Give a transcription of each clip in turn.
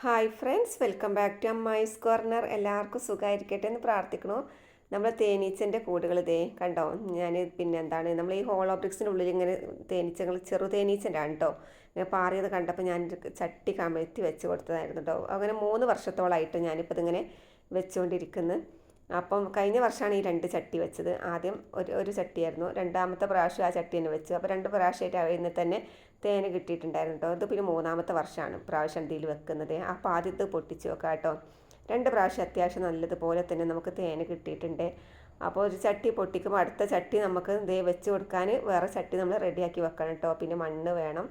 Hi friends welcome back to mice corner എല്ലാവർക്കും സുഖമായിരിക്കട്ടെ എന്ന് പ്രാർത്ഥിക്കണു നമ്മൾ തേനീച്ചന്റെ കൂടുകൾ ഇതേ കണ്ടോ? ഞാൻ പിന്നെ എന്താണ് നമ്മൾ ഈ ഹോളോ ബ്രിക്സിന്റെ ഉള്ളിൽ ഇങ്ങനെ തേനീച്ചകൾ ചെറു തേനീച്ചന്റെ ആണ് കേട്ടോ ഇങ്ങനെ പാറിയത് കണ്ടപ്പോൾ ഞാൻ ചട്ടി കമഴ്ത്തി വെച്ച് കൊടുത്തതായിരുന്നു കേട്ടോ അങ്ങനെ മൂന്ന് വർഷത്തോളമായിട്ട് ഞാനിപ്പോൾ ഇതിങ്ങനെ വെച്ചുകൊണ്ടിരിക്കുന്നു അപ്പം കഴിഞ്ഞ വർഷമാണ് ഈ രണ്ട് ചട്ടി വെച്ചത്. ആദ്യം ഒരു ഒരു ചട്ടിയായിരുന്നു. രണ്ടാമത്തെ പ്രാവശ്യം ആ ചട്ടി തന്നെ വെച്ചു. അപ്പോൾ രണ്ട് പ്രാവശ്യമായിട്ട് അതിൽ തന്നെ തേന് കിട്ടിയിട്ടുണ്ടായിരുന്നു കേട്ടോ. ഇത് പിന്നെ മൂന്നാമത്തെ വർഷമാണ് പ്രാവശ്യം ഇതിൽ വെക്കുന്നത്. അപ്പോൾ ആദ്യത്തെ പൊട്ടിച്ച് വെക്കാം കേട്ടോ. രണ്ട് പ്രാവശ്യം അത്യാവശ്യം നല്ലതുപോലെ തന്നെ നമുക്ക് തേന് കിട്ടിയിട്ടുണ്ട്. അപ്പോൾ ഒരു ചട്ടി പൊട്ടിക്കുമ്പോൾ അടുത്ത ചട്ടി നമുക്ക് ഇതേ വെച്ച് കൊടുക്കാൻ വേറെ ചട്ടി നമ്മൾ റെഡിയാക്കി വെക്കണം കേട്ടോ. പിന്നെ മണ്ണ് വേണം.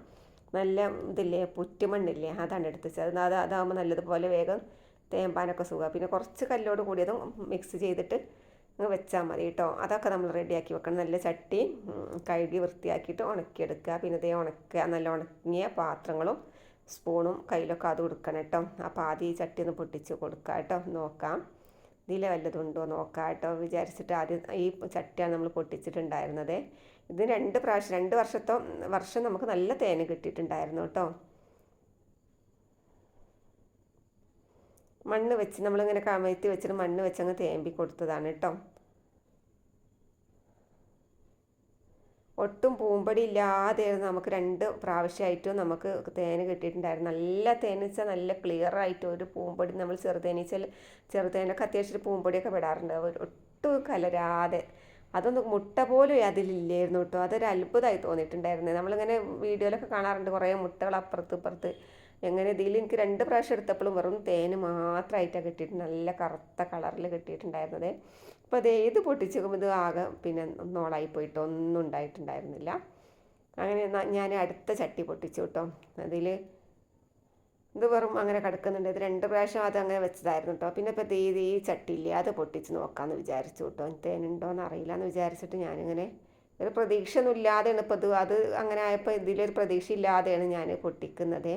നല്ല ഇതില്ലേ? പുറ്റുമണ്ണില്ലേ? അതാണ് എടുത്ത് അത് അതാകുമ്പോൾ നല്ലതുപോലെ വേഗം തേമ്പാനൊക്കെ സുഖമാണ് പിന്നെ കുറച്ച് കല്ലോട് കൂടിയതും മിക്സ് ചെയ്തിട്ട് വെച്ചാൽ മതി കേട്ടോ അതൊക്കെ നമ്മൾ റെഡിയാക്കി വെക്കണം. നല്ല ചട്ടി കഴുകി വൃത്തിയാക്കിയിട്ട് ഉണക്കിയെടുക്കുക. പിന്നെ ഇതേ ഉണക്കുക. നല്ല ഉണങ്ങിയ പാത്രങ്ങളും സ്പൂണും കയ്യിലൊക്കെ അത് കൊടുക്കണം കേട്ടോ അപ്പോൾ ആദ്യം ഈ ചട്ടി ഒന്ന് പൊട്ടിച്ച് കൊടുക്കുക കേട്ടോ നോക്കാം. ഇതിൽ വല്ലതുണ്ടോ നോക്കാം കേട്ടോ വിചാരിച്ചിട്ട് ആദ്യം ഈ ചട്ടിയാണ് നമ്മൾ പൊട്ടിച്ചിട്ടുണ്ടായിരുന്നത്. ഇത് രണ്ട് പ്രാവശ്യം രണ്ട് വർഷത്തോ വർഷം നമുക്ക് നല്ല തേന് കിട്ടിയിട്ടുണ്ടായിരുന്നു കേട്ടോ മണ്ണ് വെച്ച് നമ്മളിങ്ങനെ കമഴ്ത്തി വെച്ചിട്ട് മണ്ണ് വെച്ചങ്ങ് തേമ്പി കൊടുത്തതാണ് കേട്ടോ ഒട്ടും പൂമ്പടി ഇല്ലാതെ നമുക്ക് രണ്ട് പ്രാവശ്യമായിട്ടും നമുക്ക് തേൻ കിട്ടിയിട്ടുണ്ടായിരുന്നു. നല്ല തേനീച്ച നല്ല ക്ലിയർ ആയിട്ട് ഒരു പൂമ്പടി നമ്മൾ ചെറുതേനീച്ചൽ ചെറുതേനൊക്കെ അത്യാവശ്യം പൂമ്പൊടിയൊക്കെ വിടാറുണ്ട് ഒട്ടും കലരാതെ. അതൊന്നും മുട്ട പോലും അതിലില്ലായിരുന്നു കേട്ടോ അതൊരു അത്ഭുതമായി തോന്നിയിട്ടുണ്ടായിരുന്നു. നമ്മളിങ്ങനെ വീഡിയോയിലൊക്കെ കാണാറുണ്ട്. കുറേ മുട്ടകൾ അപ്പുറത്ത് ഇപ്പുറത്ത് എങ്ങനെ ഇതിൽ എനിക്ക് രണ്ട് പ്രാവശ്യം എടുത്തപ്പോഴും വെറും തേന് മാത്രമായിട്ടാണ് കിട്ടിയിട്ട് നല്ല കറുത്ത കളറിൽ കിട്ടിയിട്ടുണ്ടായിരുന്നത്. അപ്പോൾ അത് ഏത് പൊട്ടിച്ചേക്കും ഇത് ആകെ പിന്നെ നോളായി പോയിട്ട് ഒന്നും ഉണ്ടായിട്ടുണ്ടായിരുന്നില്ല. അങ്ങനെ ഞാൻ അടുത്ത ചട്ടി പൊട്ടിച്ചു കേട്ടോ. അതിൽ ഇത് വെറും അങ്ങനെ കിടക്കുന്നുണ്ട്. ഇത് രണ്ട് പ്രാവശ്യം അത് അങ്ങനെ വെച്ചതായിരുന്നു കേട്ടോ. പിന്നെ ഇപ്പോൾ ഈ ഈ ചട്ടി അത് പൊട്ടിച്ച് നോക്കാമെന്ന് വിചാരിച്ചു കേട്ടോ. തേനുണ്ടോയെന്ന് അറിയില്ല എന്ന് വിചാരിച്ചിട്ട് ഞാനിങ്ങനെ ഒരു പ്രതീക്ഷ ഒന്നും ഇല്ലാതെയാണ് ഇപ്പോൾ ഇത് അത് അങ്ങനെ ആയപ്പോൾ ഇതിലൊരു പ്രതീക്ഷ ഇല്ലാതെയാണ് ഞാൻ പൊട്ടിക്കുന്നത്.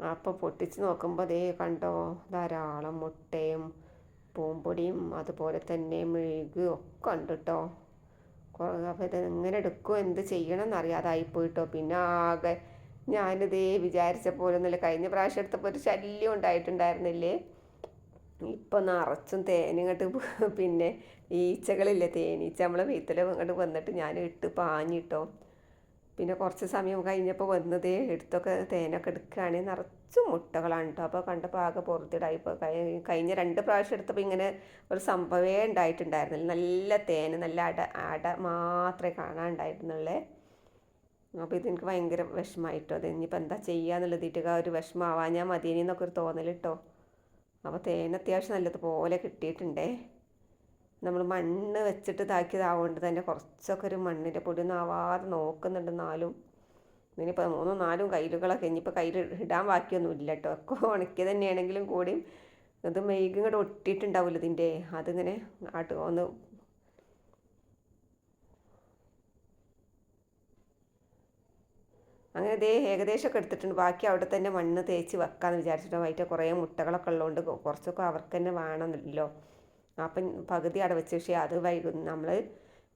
അപ്പോൾ പൊട്ടിച്ച് നോക്കുമ്പോൾ ദേ കണ്ടോ? ധാരാളം മുട്ടയും പൂമ്പൊടിയും അതുപോലെ തന്നെ മെഴുകും ഒക്കെ ഉണ്ട് കേട്ടോ അപ്പോൾ ഇത് എങ്ങനെ എടുക്കും? എന്ത് ചെയ്യണം എന്നറിയാതായിപ്പോയിട്ടോ പിന്നെ ആകെ ഞാനിതേ വിചാരിച്ച പോലെ ഒന്നുമില്ല കഴിഞ്ഞ പ്രാവശ്യം എടുത്തപ്പോൾ ഒരു ശല്യം ഉണ്ടായിട്ടുണ്ടായിരുന്നില്ലേ? ഇപ്പം നിറച്ചും തേനിങ്ങോട്ട് പിന്നെ ഈച്ചകളില്ലേ? തേനീച്ച നമ്മളെ വീട്ടിൽ ഇങ്ങോട്ട് വന്നിട്ട് ഞാൻ ഇട്ട് പാഞ്ഞിട്ടോ. പിന്നെ കുറച്ച് സമയം കഴിഞ്ഞപ്പോൾ വന്നതേ എടുത്തൊക്കെ തേനൊക്കെ എടുക്കുകയാണെങ്കിൽ നിറച്ച് മുട്ടകളാണ് കേട്ടോ അപ്പോൾ കണ്ടപ്പോൾ ആകെ പുറത്തിടായിപ്പോൾ കഴിഞ്ഞ രണ്ട് പ്രാവശ്യം എടുത്തപ്പോൾ ഇങ്ങനെ ഒരു സംഭവമേ ഉണ്ടായിട്ടുണ്ടായിരുന്നില്ല. നല്ല തേന് നല്ല അട അട മാത്രമേ കാണാനുണ്ടായിരുന്നുള്ളേ. അപ്പോൾ ഇതെനിക്ക് ഭയങ്കര വിഷമമായിട്ടോ അത് ഇനിയിപ്പോൾ എന്താ ചെയ്യാന്നുള്ളത് ഇട്ടുക ഒരു വിഷമമാവാൻ ഞാൻ മതിയെന്നൊക്കെ ഒരു ഒരു തോന്നലിട്ടോ അപ്പോൾ തേൻ അത്യാവശ്യം നല്ലതുപോലെ കിട്ടിയിട്ടുണ്ടേ. നമ്മൾ മണ്ണ് വെച്ചിട്ട് താക്കിയതാവുകൊണ്ട് തന്നെ കുറച്ചൊക്കെ ഒരു മണ്ണിന്റെ പൊടിയൊന്നും ആവാതെ നോക്കുന്നുണ്ട് നാലും ഇനിയിപ്പോൾ മൂന്നും നാലും കയ്യിലുകളൊക്കെ ഇനിയിപ്പോൾ കയ്യിൽ ഇടാൻ ബാക്കിയൊന്നും ഇല്ല കേട്ടോ. ഒക്കെ ഉണക്കി തന്നെയാണെങ്കിലും കൂടിയും ഇത് മെയ്കും കൂടെ ഒട്ടിയിട്ടുണ്ടാവില്ല ഇതിന്റെ അതിങ്ങനെ ഒന്ന് അങ്ങനെ ഇതേ ഏകദേശമൊക്കെ എടുത്തിട്ടുണ്ട്. ബാക്കി അവിടെ തന്നെ മണ്ണ് തേച്ച് വെക്കാമെന്ന് വിചാരിച്ചിട്ട്. വൈകിട്ട് കുറേ മുട്ടകളൊക്കെ ഉള്ളതുകൊണ്ട് കുറച്ചൊക്കെ അവർക്ക് തന്നെ വേണമെന്നല്ലോ അപ്പം പകുതി അവിടെ വെച്ച്. പക്ഷേ അത് വൈകും നമ്മൾ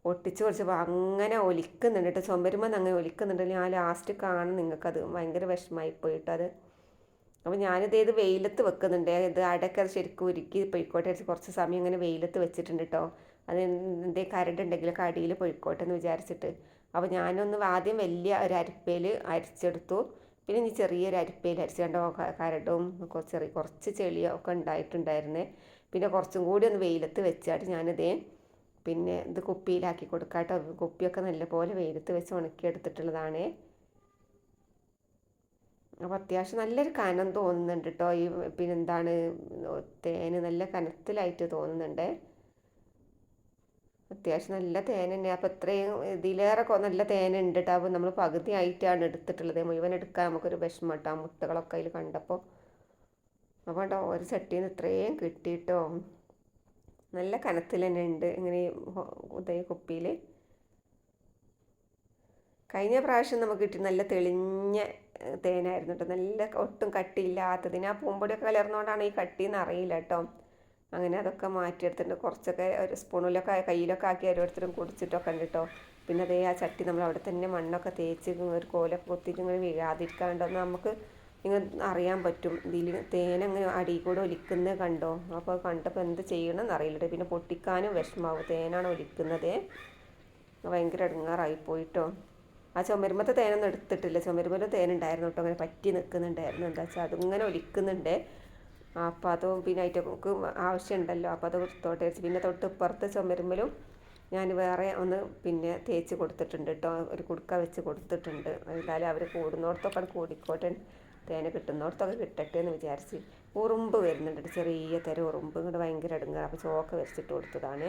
ഒട്ടിച്ച് കുറച്ചപ്പോൾ അങ്ങനെ ഒലിക്കുന്നുണ്ട് കേട്ടോ. ചുമരുമ്പോൾ അങ്ങനെ ഒലിക്കുന്നുണ്ട്. ഞാൻ ലാസ്റ്റ് കാണും നിങ്ങൾക്കത്. ഭയങ്കര വിഷമമായി പോയിട്ട് അത്. അപ്പോൾ ഞാനിത് ഏത് വെയിലത്ത് വെക്കുന്നുണ്ട്. ഇത് അടയ്ക്ക് ശരിക്കും ഉരുക്കി പൊയ്ക്കോട്ടെ കുറച്ച് സമയം ഇങ്ങനെ വെയിലത്ത് വെച്ചിട്ടുണ്ട് കേട്ടോ. അത് എന്തേ കരടുണ്ടെങ്കിലൊക്കെ അടിയിൽ പൊയ്ക്കോട്ടെ എന്ന് വിചാരിച്ചിട്ട്. അപ്പോൾ ഞാനൊന്ന് ആദ്യം വലിയ ഒരു അരിപ്പയിൽ അരിച്ചെടുത്തു. പിന്നെ ഇനി ചെറിയൊരു അരിപ്പയിൽ അരിച്ച് കണ്ടോ കരടും ചെറിയ കുറച്ച് ചെളിയൊക്കെ ഉണ്ടായിട്ടുണ്ടായിരുന്നേ. പിന്നെ കുറച്ചും കൂടി ഒന്ന് വെയിലത്ത് വെച്ചായിട്ട് ഞാനിതേ പിന്നെ ഇത് കുപ്പിയിലാക്കി കൊടുക്കാട്ടോ. കുപ്പിയൊക്കെ കുപ്പിയൊക്കെ നല്ലപോലെ വെയിലത്ത് വെച്ച് ഉണക്കിയെടുത്തിട്ടുള്ളതാണ്. അപ്പോൾ അത്യാവശ്യം നല്ലൊരു കനം തോന്നുന്നുണ്ട് കേട്ടോ ഈ പിന്നെന്താണ് തേന് നല്ല കനത്തിലായിട്ട് തോന്നുന്നുണ്ട്. അത്യാവശ്യം നല്ല തേൻ തന്നെ അപ്പോൾ ഇത്രയും ഇതിലേറെ നല്ല തേൻ ഉണ്ട് കേട്ടോ അപ്പോൾ നമ്മൾ പകുതി ആയിട്ടാണ് എടുത്തിട്ടുള്ളത്. മുഴുവൻ എടുക്കാൻ നമുക്കൊരു വിഷമം കേട്ടോ മുട്ടകളൊക്കെ അതിൽ കണ്ടപ്പോൾ അപ്പോൾ കേട്ടോ ഒരു ചട്ടിയിൽ നിന്ന് ഇത്രയും കിട്ടിയിട്ടോ നല്ല കനത്തിൽ തന്നെ ഉണ്ട് ഇങ്ങനെ ഉദയ കുപ്പിയിൽ കഴിഞ്ഞ പ്രാവശ്യം നമുക്ക് കിട്ടി നല്ല തെളിഞ്ഞ തേനായിരുന്നു കേട്ടോ നല്ല ഒട്ടും കട്ടിയില്ലാത്തതിന്. ആ പൂമ്പൊടിയൊക്കെ കലർന്നുകൊണ്ടാണ് ഈ കട്ടിയെന്ന് അറിയില്ല കേട്ടോ അങ്ങനെ അതൊക്കെ മാറ്റിയെടുത്തിട്ട് കുറച്ചൊക്കെ ഒരു സ്പൂണിലൊക്കെ കയ്യിലൊക്കെ ആക്കി ഓരോരുത്തരും കുടിച്ചിട്ടൊക്കെ ഉണ്ട് കേട്ടോ പിന്നെ അതേ ആ ചട്ടി നമ്മൾ അവിടെ തന്നെ മണ്ണൊക്കെ തേച്ച് ഒരു കോലൊക്കെ കൊത്തിയിട്ട് ഇങ്ങനെ വീഴാതിരിക്കാണ്ടോ നമുക്ക് ഇങ്ങനെ അറിയാൻ പറ്റും. ഇതിൽ തേനങ്ങനെ അടിയിൽ കൂടെ ഒലിക്കുന്നത് കണ്ടോ? അപ്പോൾ കണ്ടപ്പോൾ എന്ത് ചെയ്യണമെന്ന് അറിയില്ല പിന്നെ പൊട്ടിക്കാനും വിഷമാവും. തേനാണ് ഒലിക്കുന്നത്. ഭയങ്കര ഇടങ്ങാറായി പോയിട്ടോ ആ ചുമരുമത്തെ തേനൊന്നും എടുത്തിട്ടില്ല. ചുമരുമത്തെ തേനുണ്ടായിരുന്നു കേട്ടോ അങ്ങനെ പറ്റി നിൽക്കുന്നുണ്ടായിരുന്നു. എന്താ വെച്ചാൽ അതിങ്ങനെ ഒലിക്കുന്നുണ്ട്. അപ്പോൾ അതും പിന്നെ അതിറ്റക്ക് ആവശ്യമുണ്ടല്ലോ. അപ്പോൾ അത് എടുത്തോട്ടെ വെച്ച് പിന്നെ തൊട്ട് ഇപ്പുറത്ത് ചുമരുമ്പലും ഞാൻ വേറെ ഒന്ന് പിന്നെ തേച്ച് കൊടുത്തിട്ടുണ്ട് കേട്ടോ. ഒരു കുടുക്ക വെച്ച് കൊടുത്തിട്ടുണ്ട്. എന്തായാലും അവർ കൂടുന്നിടത്തൊക്കെ കൂടിക്കോട്ടെ. തേന കിട്ടുന്നിടത്തൊക്കെ കിട്ടട്ടെ എന്ന് വിചാരിച്ച് ഉറുമ്പ് വരുന്നുണ്ട്. ചെറിയ തരം ഉറുമ്പ്. ഇങ്ങോട്ട് ഭയങ്കര അടുങ്ങുക അപ്പോൾ ചോക്ക വരച്ചിട്ട് കൊടുത്തതാണ്.